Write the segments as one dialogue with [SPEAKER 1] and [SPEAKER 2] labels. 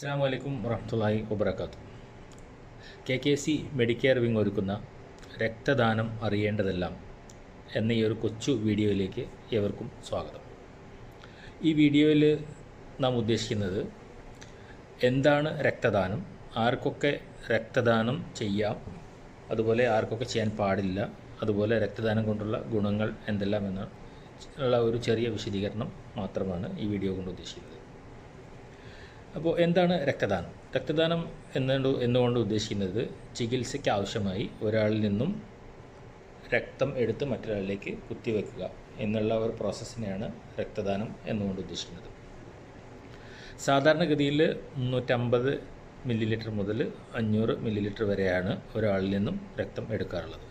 [SPEAKER 1] അസ്സാം വലൈക്കും വറഹമുല്ലാഹി വബർക്കാത്തു K K C Medicare wing ഒരുക്കുന്ന രക്തദാനം അറിയേണ്ടതെല്ലാം എന്ന ഈ ഒരു കൊച്ചു വീഡിയോയിലേക്ക് ഏവർക്കും സ്വാഗതം. ഈ വീഡിയോയിൽ നാം ഉദ്ദേശിക്കുന്നത് എന്താണ് രക്തദാനം ആർക്കൊക്കെ രക്തദാനം ചെയ്യാം അതുപോലെ ആർക്കൊക്കെ ചെയ്യാൻ പാടില്ല അതുപോലെ രക്തദാനം കൊണ്ടുള്ള ഗുണങ്ങൾ എന്തെല്ലാം എന്ന ഉള്ള ഒരു ചെറിയ വിശദീകരണം മാത്രമാണ് ഈ വീഡിയോ കൊണ്ട് ഉദ്ദേശിക്കുന്നത്. അപ്പോൾ എന്താണ് രക്തദാനം? രക്തദാനം എന്നുകൊണ്ട് എന്നുകൊണ്ട് ഉദ്ദേശിക്കുന്നത്? ചികിത്സയ്ക്ക് ആവശ്യമായി ഒരാളിൽ നിന്നും രക്തം എടുത്ത് മറ്റൊരാളിലേക്ക് കുത്തിവെക്കുക എന്നുള്ള ഒരു പ്രോസസ്സിനെയാണ് രക്തദാനം എന്നുകൊണ്ട് ഉദ്ദേശിക്കുന്നത്. സാധാരണഗതിയിൽ മുന്നൂറ്റമ്പത് മില്ലി ലിറ്റർ മുതൽ അഞ്ഞൂറ് മില്ലി ലിറ്റർ വരെയാണ് ഒരാളിൽ നിന്നും രക്തം എടുക്കാറുള്ളത്.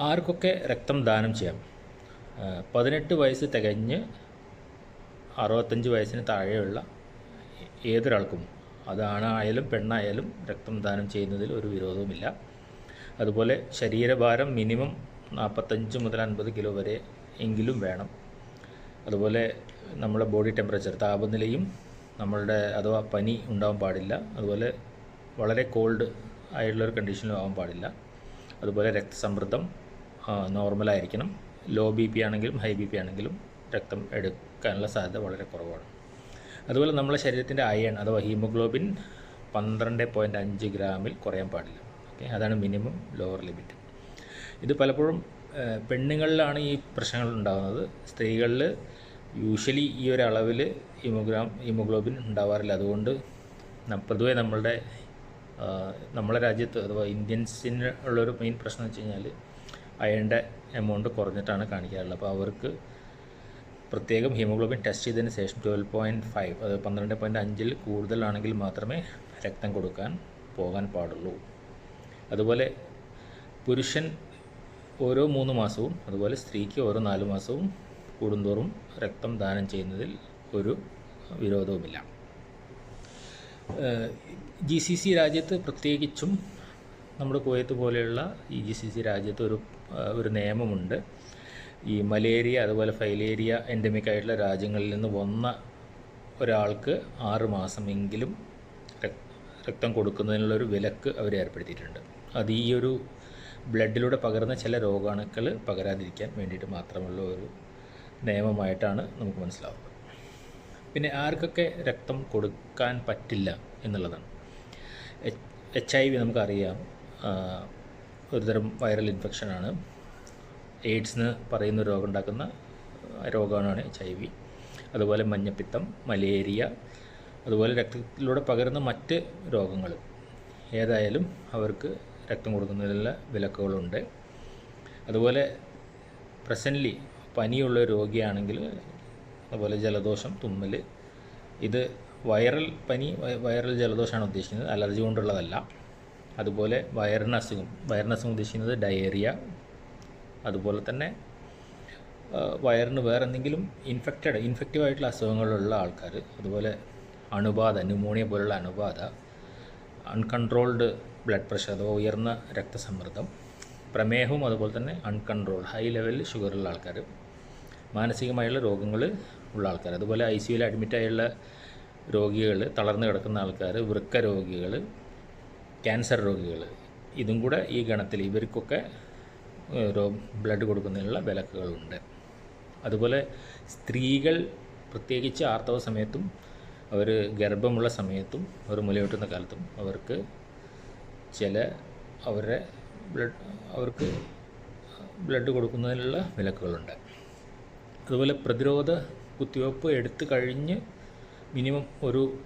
[SPEAKER 1] ആർക്കൊക്കെ രക്തം ദാനം ചെയ്യാം? പതിനെട്ട് വയസ്സ് തികഞ്ഞ് അറുപത്തഞ്ച് വയസ്സിന് താഴെയുള്ള ഏതൊരാൾക്കും അത് ആണായാലും പെണ്ണായാലും രക്തം ദാനം ചെയ്യുന്നതിൽ ഒരു വിരോധവുമില്ല. അതുപോലെ ശരീരഭാരം മിനിമം നാൽപ്പത്തഞ്ച് മുതൽ അൻപത് കിലോ വരെ എങ്കിലും വേണം. അതുപോലെ നമ്മുടെ ബോഡി ടെമ്പറേച്ചർ താപനിലയും നമ്മളുടെ അഥവാ പനി ഉണ്ടാവാൻ പാടില്ല. അതുപോലെ വളരെ കോൾഡ് ആയിട്ടുള്ള ഒരു കണ്ടീഷനിലും ആവാൻ പാടില്ല. അതുപോലെ രക്തസമ്മർദ്ദം നോർമലായിരിക്കണം. ലോ ബി പി ആണെങ്കിലും ഹൈ ബി പി ആണെങ്കിലും രക്തം എടുക്കാനുള്ള സാധ്യത വളരെ കുറവാണ്. അതുപോലെ നമ്മുടെ ശരീരത്തിന്റെ അയൺ അഥവാ ഹീമോഗ്ലോബിൻ പന്ത്രണ്ട് പോയിന്റ് അഞ്ച് ഗ്രാമിൽ കുറയാൻ പാടില്ല. ഓക്കെ അതാണ് മിനിമം ലോവർ ലിമിറ്റ്. ഇത് പലപ്പോഴും പെണ്ണുങ്ങളിലാണ് ഈ പ്രശ്നങ്ങൾ ഉണ്ടാകുന്നത്. സ്ത്രീകളിൽ യൂഷ്വലി ഈ ഒരു അളവിൽ ഹീമോഗ്രാം ഹീമോഗ്ലോബിൻ ഉണ്ടാവാറില്ല. അതുകൊണ്ട് പൊതുവെ നമ്മളുടെ നമ്മളെ രാജ്യത്ത് അഥവാ ഇന്ത്യൻസിന് ഉള്ളൊരു മെയിൻ പ്രശ്നം എന്ന് വെച്ച് കഴിഞ്ഞാൽ അയണിന്റെ എമൗണ്ട് കുറഞ്ഞിട്ടാണ് കാണിക്കാറുള്ളത്. അപ്പോൾ അവർക്ക് പ്രത്യേകം ഹീമോഗ്ലോബിൻ ടെസ്റ്റ് ചെയ്തതിന് ശേഷം ട്വൽവ് പോയിന്റ് ഫൈവ് അത് പന്ത്രണ്ട് പോയിന്റ് അഞ്ചിൽ കൂടുതലാണെങ്കിൽ മാത്രമേ രക്തം കൊടുക്കാൻ പോകാൻ പാടുള്ളൂ. അതുപോലെ പുരുഷൻ ഓരോ മൂന്ന് മാസവും അതുപോലെ സ്ത്രീക്ക് ഓരോ നാല് മാസവും കൂടുന്തോറും രക്തം ദാനം ചെയ്യുന്നതിൽ ഒരു വിരോധവുമില്ല. ജി സി സി രാജ്യത്ത് പ്രത്യേകിച്ചും നമ്മുടെ കുവൈത്ത് പോലെയുള്ള ഈ ജി സി സി രാജ്യത്ത് ഒരു ഒരു നിയമമുണ്ട്. ഈ മലേറിയ അതുപോലെ ഫൈലേരിയ എൻഡമിക് ആയിട്ടുള്ള രാജ്യങ്ങളിൽ നിന്ന് വന്ന ഒരാൾക്ക് ആറ് മാസമെങ്കിലും രക്- രക്തം കൊടുക്കുന്നതിനുള്ളൊരു വിലക്ക് അവർ ഏർപ്പെടുത്തിയിട്ടുണ്ട്. അത് ഈ ഒരു ബ്ലഡിലൂടെ പകരുന്ന ചില രോഗാണുക്കൾ പകരാതിരിക്കാൻ വേണ്ടിയിട്ട് മാത്രമുള്ള ഒരു നിയമമായിട്ടാണ് നമുക്ക് മനസ്സിലാവുന്നത്. പിന്നെ ആർക്കൊക്കെ രക്തം കൊടുക്കാൻ പറ്റില്ല എന്നുള്ളതാണ്. എച്ച് ഐ വി നമുക്കറിയാം. ഒരുതരം വൈറൽ ഇൻഫെക്ഷനാണ്. എയ്ഡ്സ് എന്ന് പറയുന്ന രോഗം ഉണ്ടാക്കുന്ന രോഗമാണ് എച്ച് ഐ വി അതുപോലെ മഞ്ഞപ്പിത്തം മലേറിയ അതുപോലെ രക്തത്തിലൂടെ പകരുന്ന മറ്റ് രോഗങ്ങൾ. ഏതായാലും അവർക്ക് രക്തം കൊടുക്കുന്നതിനുള്ള വിലക്കുകളുണ്ട്. അതുപോലെ പ്രസന്റ്ലി പനിയുള്ള രോഗിയാണെങ്കിൽ അതുപോലെ ജലദോഷം തുമ്മൽ ഇത് വൈറൽ പനി വൈറൽ ജലദോഷമാണ് ഉദ്ദേശിക്കുന്നത്. അലർജി കൊണ്ടുള്ളതല്ല. അതുപോലെ വയറിന് അസുഖം വയറിന് അസുഖം ഉദ്ദേശിക്കുന്നത് ഡയേറിയ അതുപോലെ തന്നെ വയറിന് വേറെ എന്തെങ്കിലും ഇൻഫെക്റ്റഡ് ഇൻഫെക്റ്റീവ് ആയിട്ടുള്ള അസുഖങ്ങളുള്ള ആൾക്കാർ അതുപോലെ അണുബാധ ന്യൂമോണിയ പോലുള്ള അണുബാധ അൺകൺട്രോൾഡ് ബ്ലഡ് പ്രഷർ അഥവാ ഉയർന്ന രക്തസമ്മർദ്ദം പ്രമേഹവും അതുപോലെ തന്നെ അൺകൺട്രോൾഡ് ഹൈ ലെവലിൽ ഷുഗറുള്ള ആൾക്കാർ മാനസികമായുള്ള രോഗങ്ങൾ ഉള്ള ആൾക്കാർ അതുപോലെ ഐ സിയുയിൽ അഡ്മിറ്റായുള്ള രോഗികൾ തളർന്നു കിടക്കുന്ന ആൾക്കാർ വൃക്ക രോഗികൾ ക്യാൻസർ രോഗികൾ ഇതും കൂടെ ഈ ഗണത്തിൽ ഇവർക്കൊക്കെ ഏഹ്, രോ- ബ്ലഡ് കൊടുക്കുന്നതിനുള്ള വിലക്കുകളുണ്ട്. അതുപോലെ സ്ത്രീകൾ പ്രത്യേകിച്ച് ആർത്തവ സമയത്തും അവർ ഗർഭമുള്ള സമയത്തും അവർ മുലയൂട്ടുന്ന കാലത്തും അവർക്ക് ചില അവരുടെ ബ്ലഡ് അവർക്ക് ബ്ലഡ് കൊടുക്കുന്നതിനുള്ള വിലക്കുകളുണ്ട്. അതുപോലെ പ്രതിരോധ കുത്തിവയ്പ്പ് എടുത്തു കഴിഞ്ഞ് മിനിമം ഒരു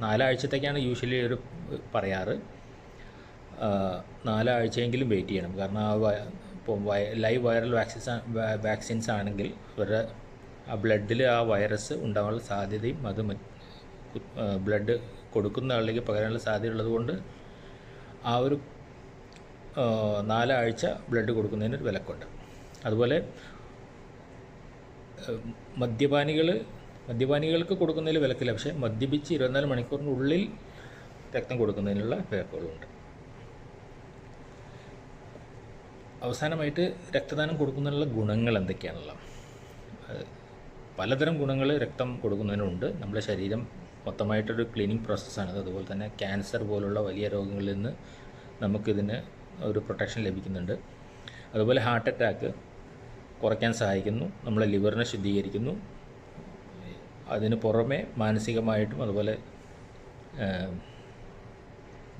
[SPEAKER 1] നാലാഴ്ചത്തേക്കാണ് യൂഷ്വലി ഒരു പറയാറ്. നാലാഴ്ചയെങ്കിലും വെയിറ്റ് ചെയ്യണം. കാരണം ആ ഇപ്പോൾ ലൈവ് വൈറൽ വാക്സിൻസ് വാക്സിൻസ് ആണെങ്കിൽ ഇവരുടെ ആ ബ്ലഡിൽ ആ വൈറസ് ഉണ്ടാകാനുള്ള സാധ്യതയും അത് ബ്ലഡ് കൊടുക്കുന്ന ആളിലേക്ക് പകരാനുള്ള സാധ്യത ഉള്ളതുകൊണ്ട് ആ ഒരു നാലാഴ്ച ബ്ലഡ് കൊടുക്കുന്നതിന് ഒരു വിലക്കുണ്ട്. അതുപോലെ മദ്യപാനികൾ മദ്യപാനികൾക്ക് കൊടുക്കുന്നതിൽ വിലക്കില്ല. പക്ഷേ മദ്യപിച്ച് ഇരുപത്തിനാല് മണിക്കൂറിനുള്ളിൽ രക്തം കൊടുക്കുന്നതിനുള്ള വിലക്കുകളുണ്ട് അവസാനമായിട്ട് രക്തദാനം കൊടുക്കുന്നതിനുള്ള ഗുണങ്ങൾ എന്തൊക്കെയാണുള്ളത്? പലതരം ഗുണങ്ങൾ രക്തം കൊടുക്കുന്നതിനുണ്ട്. നമ്മുടെ ശരീരം മൊത്തമായിട്ടൊരു ക്ലീനിങ് പ്രോസസ്സാണ് അതുപോലെ തന്നെ ക്യാൻസർ പോലുള്ള വലിയ രോഗങ്ങളിൽ നിന്ന് നമുക്കിതിന് ഒരു പ്രൊട്ടക്ഷൻ ലഭിക്കുന്നുണ്ട്. അതുപോലെ ഹാർട്ട് അറ്റാക്ക് കുറയ്ക്കാൻ സഹായിക്കുന്നു. നമ്മളെ ലിവറിനെ ശുദ്ധീകരിക്കുന്നു. അതിന് പുറമെ മാനസികമായിട്ടും അതുപോലെ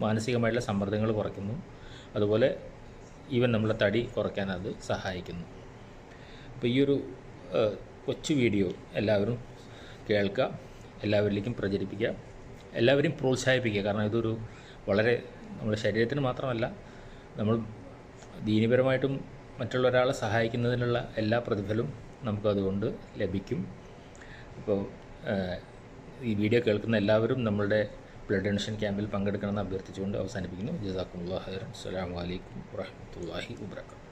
[SPEAKER 1] മാനസികമായിട്ടുള്ള സമ്മർദ്ദങ്ങൾ കുറയ്ക്കുന്നു. അതുപോലെ ഈവൻ നമ്മളെ തടി കുറയ്ക്കാൻ അത് സഹായിക്കുന്നു. അപ്പോൾ ഈ ഒരു കൊച്ചു വീഡിയോ എല്ലാവരും കേൾക്കുക എല്ലാവരിലേക്കും പ്രചരിപ്പിക്കുക എല്ലാവരെയും പ്രോത്സാഹിപ്പിക്കുക. കാരണം ഇതൊരു വളരെ നമ്മുടെ ശരീരത്തിന് മാത്രമല്ല നമ്മൾ ദീനപരമായിട്ടും മറ്റുള്ള ഒരാളെ സഹായിക്കുന്നതിനുള്ള എല്ലാ പ്രതിഫലവും നമുക്കതുകൊണ്ട് ലഭിക്കും. അപ്പോൾ ഈ വീഡിയോ കേൾക്കുന്ന എല്ലാവരും നമ്മളുടെ ബ്ലഡ് ഡൊണേഷൻ ക്യാമ്പിൽ പങ്കെടുക്കണമെന്ന് അഭ്യർത്ഥിച്ചുകൊണ്ട് അവസാനിപ്പിക്കുന്നു. ജസാഖുല്ലാ ഹൈർ അസ്സലാമു അലൈക്കും വറഹ്മത്തുള്ളാഹി വബറകാതുഹു.